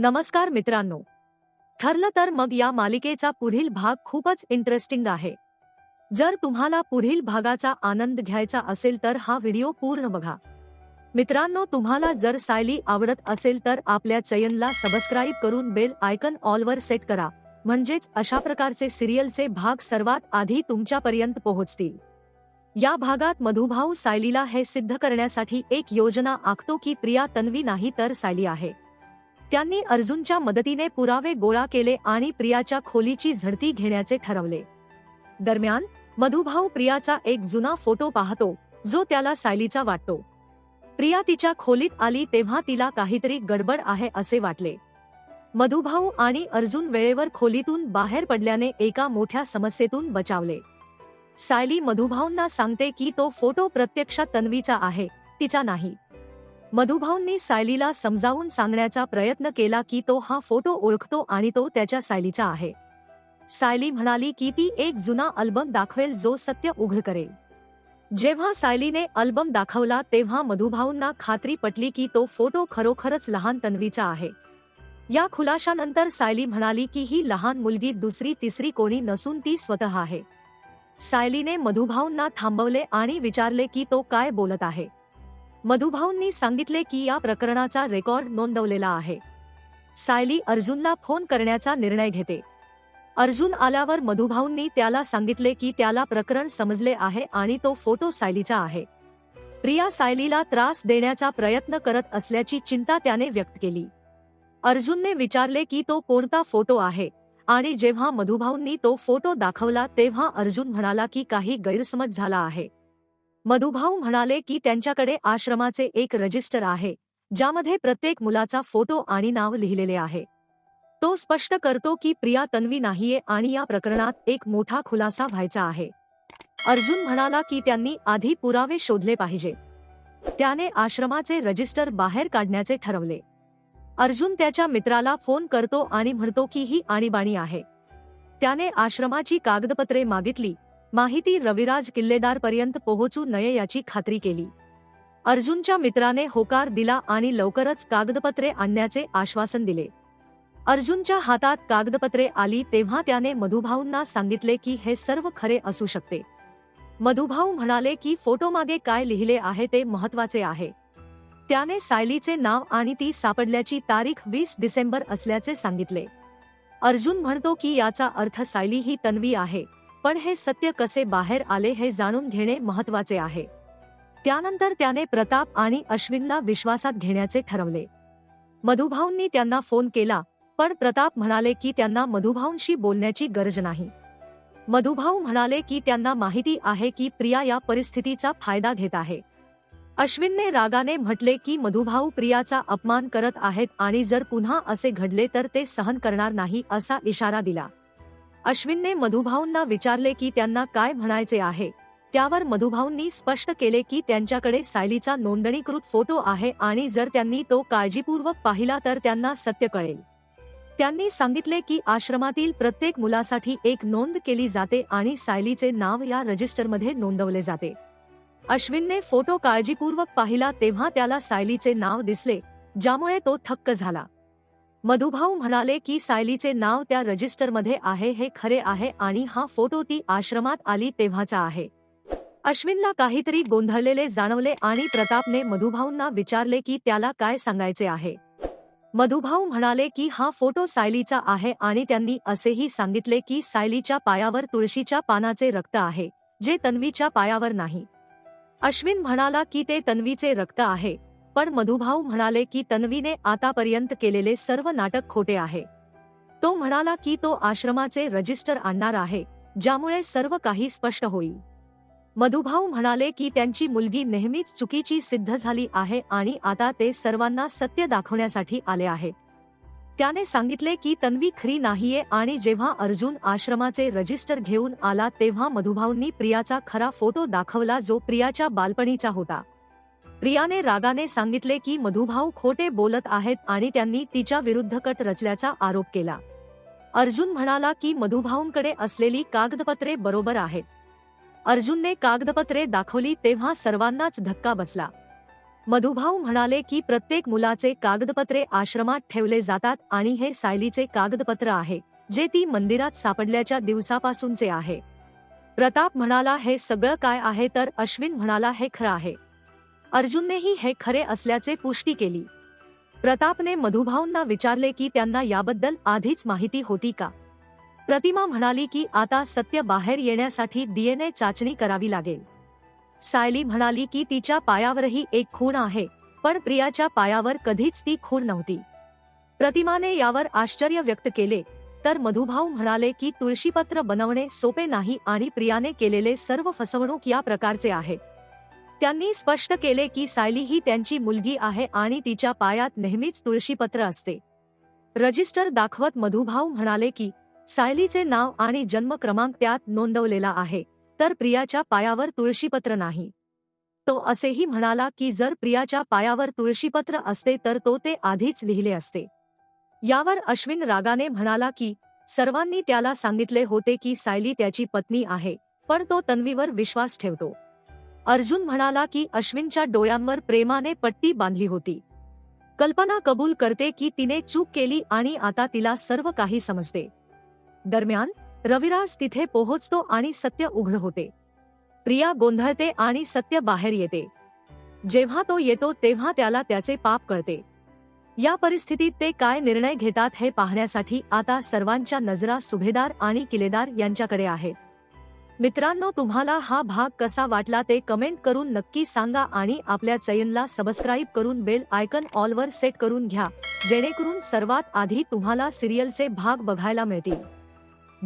नमस्कार मित्रांनो. ठरलं तर मग या मालिकेचा पुढील भाग खूपच इंटरेस्टिंग आहे. जर तुम्हाला पुढील भागाचा आनंद घ्यायचा असेल तर हा व्हिडिओ पूर्ण बघा. मित्रांनो तुम्हाला जर सायली आवडत असेल तर आपल्या चयनला सबस्क्राईब करून बेल आयकन ऑलवर सेट करा. म्हणजेच अशा प्रकारचे सिरियलचे भाग सर्वात आधी तुमच्यापर्यंत पोहोचतील. या भागात मधुभाऊ सायलीला हे सिद्ध करण्यासाठी एक योजना आखतो की प्रिया तन्वी नाही तर सायली आहे. त्यांनी अर्जुनच्या मदतीने पुरावे गोळा केले आणि प्रियाच्या खोलीची झडती घेण्याचे ठरवले. दरम्यान मधुभाऊ प्रियाचा एक जुना फोटो पाहतो जो त्याला सायलीचा वाटतो. प्रिया तिच्या खोलीत आली तेव्हा तिला काहीतरी गडबड आहे असे वाटले. मधुभाऊ आणि अर्जुन वेळेवर खोलीतून बाहेर पडल्याने एका मोठ्या समस्येतून बचावले. सायली मधुभाऊंना सांगते की तो फोटो प्रत्यक्षात तन्वीचा आहे तिचा नाही. मधुभाऊंनी सायलीला समजावून सांगण्याचा प्रयत्न केला की तो हा फोटो ओळखतो आणि तो त्याच्या सायलीचा आहे. सायली म्हणाली की ती एक जुना अल्बम दाखवेल जो सत्य उघड करेल. जेव्हा सायलीने अल्बम दाखवला तेव्हा मधुभाऊंना खात्री पटली की तो फोटो खरोखरच लहान तन्वीचा आहे. या खुलाशानंतर सायली म्हणाली की ही लहान मुलगी दुसरी तिसरी कोणी नसून ती स्वतः आहे. सायलीने मधुभाऊंना थांबवले आणि विचारले की तो काय बोलत आहे. मधुभाऊंनी सांगितले की या प्रकरणाचा रेकॉर्ड नोंदवलेला आहे. सायली अर्जुनला फोन करण्याचा निर्णय घेते. अर्जुन आल्यावर मधुभाऊंनी त्याला सांगितले की त्याला प्रकरण समजले आहे आणि तो फोटो सायलीचा आहे. प्रिया सायलीला त्रास देण्याचा प्रयत्न करत असल्याची चिंता त्याने व्यक्त केली. अर्जुनने विचारले की तो कोणता फोटो आहे आणि जेव्हा मधुभाऊंनी तो फोटो दाखवला तेव्हा अर्जुन म्हणाला की काही गैरसमज झाला आहे. मधुभाऊ म्हणाले की त्यांच्याकडे आश्रमाचे एक रजिस्टर आहे ज्यामध्ये प्रत्येक मुलाचा फोटो आणि नाव लिहिलेले आहे. तो स्पष्ट करतो की प्रिया तन्वी नाहीये आणि या प्रकरणात एक मोठा खुलासा व्हायचा आहे. अर्जुन म्हणाला की त्यांनी आधी पुरावे शोधले पाहिजे. त्याने आश्रमाचे रजिस्टर बाहेर काढण्याचे ठरवले. अर्जुन त्याच्या मित्राला फोन करतो आणि म्हणतो की ही आणीबाणी आहे. त्याने आश्रमाची कागदपत्रे मागितली माहिती रविराज किल्लेदार पर्यंत पोहोचू नये याची खात्री केली. अर्जुनच्या मित्राने होकार दिला आणि लवकरच कागदपत्रे आणण्याचे आश्वासन दिले. अर्जुनच्या हातात कागदपत्रे आली तेव्हा त्याने मधुभाऊंना सांगितले की हे सर्व खरे असू शकते. मधुभाऊ म्हणाले की फोटोमागे काय लिहिले आहे ते महत्त्वाचे आहे. त्याने सायलीचे नाव आणि ती सापडल्याची तारीख वीस डिसेंबर असल्याचे सांगितले. अर्जुन म्हणतो की याचा अर्थ सायली ही तन्वी आहे. पण हे सत्य कसे बाहेर आले हे जाणून घेणे महत्त्वाचे आहे. त्यानंतर त्याने प्रताप आणि अश्विनला विश्वासात घेण्याचे ठरवले. मधुभाऊंनी त्यांना फोन केला पण प्रताप म्हणाले की त्यांना मधुभाऊंशी बोलण्याची गरज नाही. मधुभाऊ म्हणाले की त्यांना माहिती आहे की प्रिया या परिस्थितीचा फायदा घेत आहे. अश्विनने रागाने म्हटले की मधुभाऊ प्रियाचा अपमान करत आहेत आणि जर पुन्हा असे घडले तर ते सहन करणार नाही असा इशारा दिला. अश्विनने मधुभाऊंना विचारले की त्यांना काय म्हणायचे आहे. त्यावर मधुभाऊंनी स्पष्ट केले की त्यांच्याकडे सायलीचा नोंदणीकृत फोटो आहे आणि जर त्यांनी तो काळजीपूर्वक पाहिला तर त्यांना सत्य कळेल. त्यांनी सांगितले की आश्रमातील प्रत्येक मुलासाठी एक नोंद केली जाते आणि सायलीचे नाव या रजिस्टरमध्ये नोंदवले जाते. अश्विनने फोटो काळजीपूर्वक पाहिला तेव्हा त्याला सायलीचे नाव दिसले ज्यामुळे तो थक्क झाला. मधुभाऊ म्हणाले की सायलीचे नाव त्या रजिस्टरमध्ये आहे हे खरे आहे आणि हा फोटो ती आश्रमात आली तेव्हाचा आहे. अश्विनला काहीतरी गोंधळलेले जाणवले आणि प्रतापने मधुभाऊंना विचारले की त्याला काय सांगायचे आहे. मधुभाऊ म्हणाले की हा फोटो सायलीचा आहे आणि त्यांनी असेही सांगितले की सायलीच्या पायावर तुळशीच्या पानाचे रक्त आहे जे तन्वीच्या पायावर नाही. अश्विन म्हणाला की ते तन्वीचे रक्त आहे. पण मधुभाऊ म्हणाले की तन्वीने आतापर्यंत केलेले सर्व नाटक खोटे आहे. तो म्हणाला की तो आश्रमाचे रजिस्टर आणणार आहे ज्यामुळे सर्व काही स्पष्ट होईल. मधुभाऊ म्हणाले की त्यांची मुलगी नेहमीच चुकीची सिद्ध झाली आहे आणि आता ते सर्वांना सत्य दाखवण्यासाठी आले आहे त्याने सांगितले की तन्वी खरी नाहीये आणि जेव्हा अर्जुन आश्रमाचे रजिस्टर घेऊन आला तेव्हा मधुभाऊंनी प्रियाचा खरा फोटो दाखवला जो प्रियाच्या बालपणीचा होता. प्रियाने रागाने सांगितले की मधुभाऊ खोटे बोलत आहेत आणि त्यांनी तिच्या विरुद्ध कट रचल्याचा आरोप केला. अर्जुन म्हणाला की मधुभाऊंकडे असलेली कागदपत्रे बरोबर आहेत. अर्जुनने कागदपत्रे दाखवली तेव्हा सर्वांनाच धक्का बसला. मधुभाऊ म्हणाले की प्रत्येक मुलाचे कागदपत्रे आश्रमात ठेवले जातात आणि हे सायलीचे कागदपत्र आहे जे ती मंदिरात सापडल्याच्या दिवसापासूनचे आहे. प्रताप म्हणाला हे सगळं काय आहे? तर अश्विन म्हणाला हे खरं आहे. अर्जुननेही हे खरे असल्याचे पुष्टी केली. प्रतापने मधुभाऊंना विचारले की त्यांना याबद्दल आधीच माहिती होती का? प्रतिमा म्हणाली की आता सत्य बाहेर येण्यासाठी डीएनए चाचणी करावी लागेल. सायली म्हणाली की तिच्या पायावरही एक खूण आहे पण प्रियाच्या पायावर कधीच ती खूण नव्हती. प्रतिमाने यावर आश्चर्य व्यक्त केले तर मधुभाऊ म्हणाले की तुळशीपत्र बनवणे सोपे नाही आणि प्रियाने केलेले सर्व फसवणूक या प्रकारचे आहे त्यांनी स्पष्ट केले की सायली ही त्यांची मुलगी आहे आणि तिच्या पायात नेहमीच तुळशीपत्र असते. रजिस्टर दाखवत मधुभाऊ म्हणाले की सायलीचे नाव आणि जन्म क्रमांक त्यात नोंदवलेला आहे तर प्रियाच्या पायावर तुळशीपत्र नाही. तो असेही म्हणाला की जर प्रियाच्या पायावर तुळशीपत्र असते तर तो ते आधीच लिहिले असते. यावर अश्विन रागाने म्हणाला की सर्वांनी त्याला सांगितले होते की सायली त्याची पत्नी आहे पण तो तन्वीवर विश्वास ठेवतो. अर्जुन म्हणाला की अश्विनच्या डोळ्यांवर प्रेमाने पट्टी बांधली होती. कल्पना कबूल करते की तिने चूक केली आणि आता तिला सर्व काही समजते. दरम्यान रविराज तिथे पोहोचतो आणि सत्य उघड होते. प्रिया गोंधळते आणि सत्य बाहेर येते. जेव्हा तो येतो तेव्हा त्याला त्याचे पाप कळते. या परिस्थितीत ते काय निर्णय घेतात हे पाहण्यासाठी आता सर्वांच्या नजरा सुभेदार आणि किलेदार यांच्याकडे आहेत. मित्रांनो तुम्हाला हा भाग कसा वाटला ते कमेंट करून नक्की सांगा आणि आपल्या चैनला सबस्क्राईब करून बेल आयकन ऑलवर सेट करून घ्या जेणेकरून सर्वात आधी तुम्हाला सिरियलचे भाग बघायला मिळतील.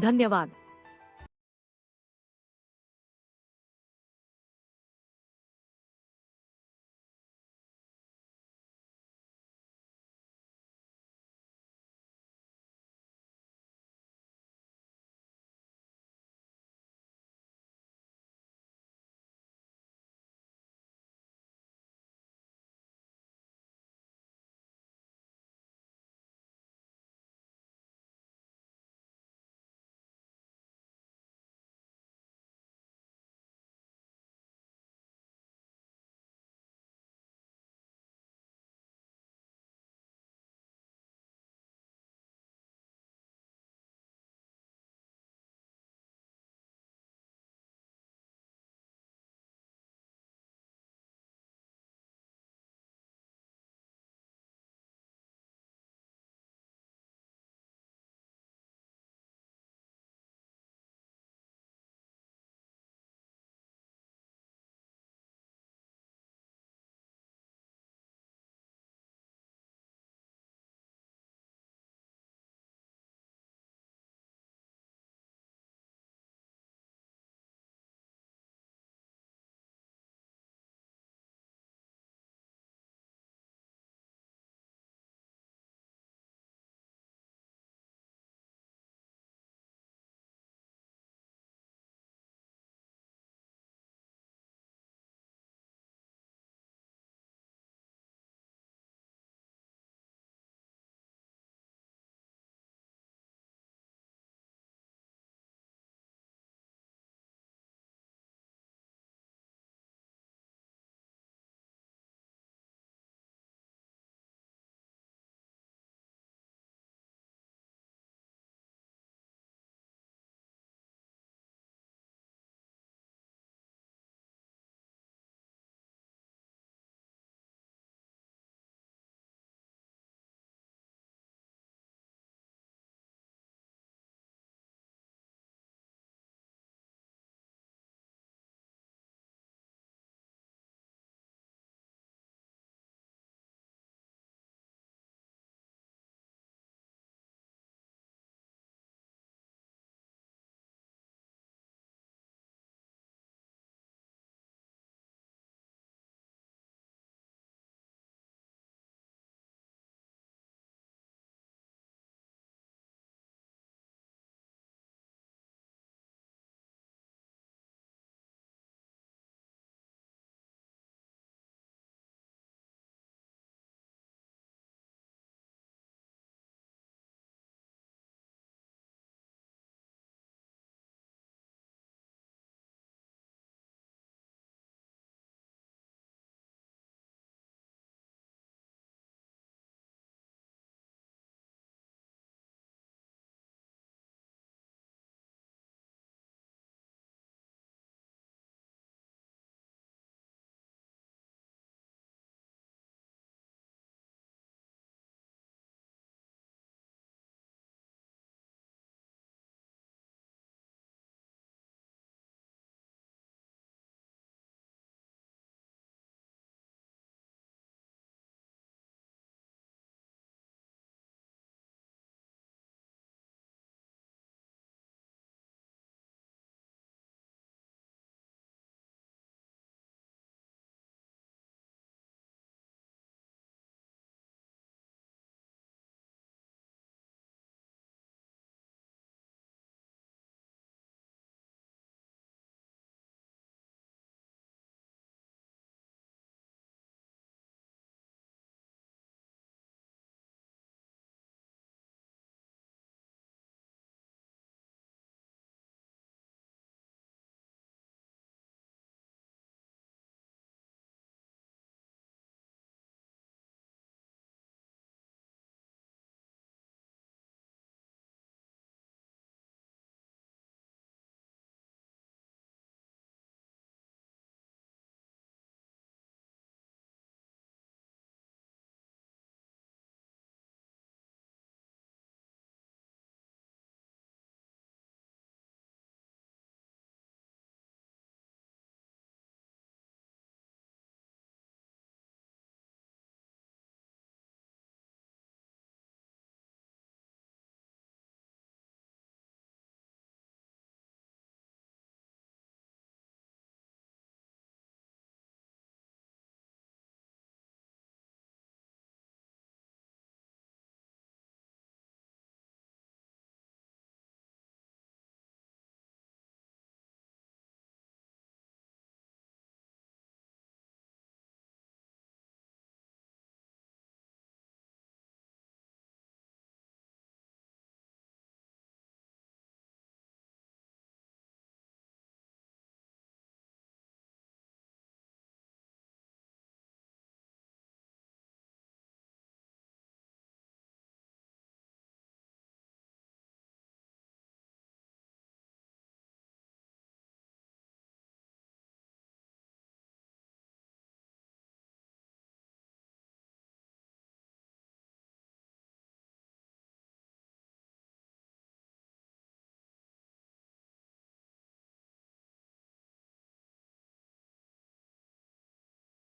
धन्यवाद.